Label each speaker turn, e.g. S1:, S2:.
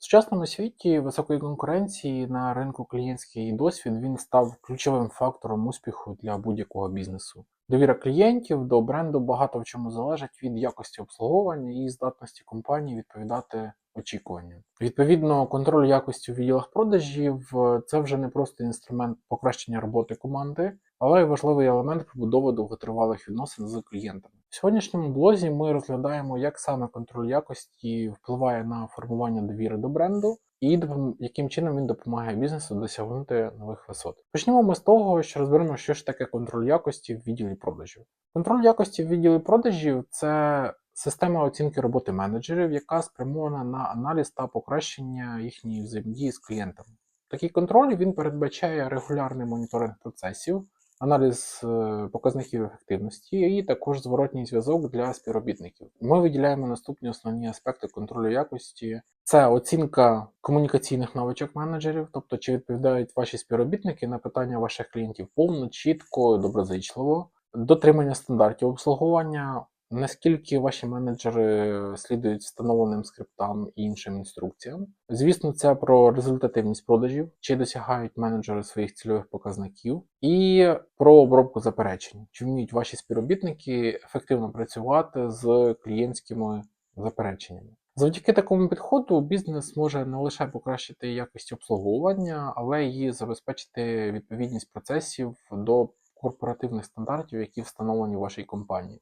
S1: В сучасному світі високої конкуренції на ринку клієнтський досвід він став ключовим фактором успіху для будь-якого бізнесу. Довіра клієнтів до бренду багато в чому залежить від якості обслуговування і здатності компанії відповідати очікуванням. Відповідно, контроль якості у відділах продажів це вже не просто інструмент покращення роботи команди, але й важливий елемент побудови довготривалих відносин з клієнтами. В сьогоднішньому блозі ми розглядаємо, як саме контроль якості впливає на формування довіри до бренду і яким чином він допомагає бізнесу досягнути нових висот. Почнемо ми з того, що розберемо, що ж таке контроль якості в відділі продажів. Контроль якості в відділі продажів це система оцінки роботи менеджерів, яка спрямована на аналіз та покращення їхньої взаємодії з клієнтами. Такий контроль він передбачає регулярний моніторинг процесів, аналіз е, показників ефективності і також зворотній зв'язок для співробітників. Ми виділяємо наступні основні аспекти контролю якості: це оцінка комунікаційних навичок менеджерів, тобто чи відповідають ваші співробітники на питання ваших клієнтів повно, чітко, доброзичливо, дотримання стандартів обслуговування. Наскільки ваші менеджери слідують встановленим скриптам і іншим інструкціям? Звісно, це про результативність продажів, чи досягають менеджери своїх цільових показників, і про обробку заперечень, чи вміють ваші співробітники ефективно працювати з клієнтськими запереченнями. Завдяки такому підходу бізнес може не лише покращити якість обслуговування, але й забезпечити відповідність процесів до корпоративних стандартів, які встановлені в вашій компанії.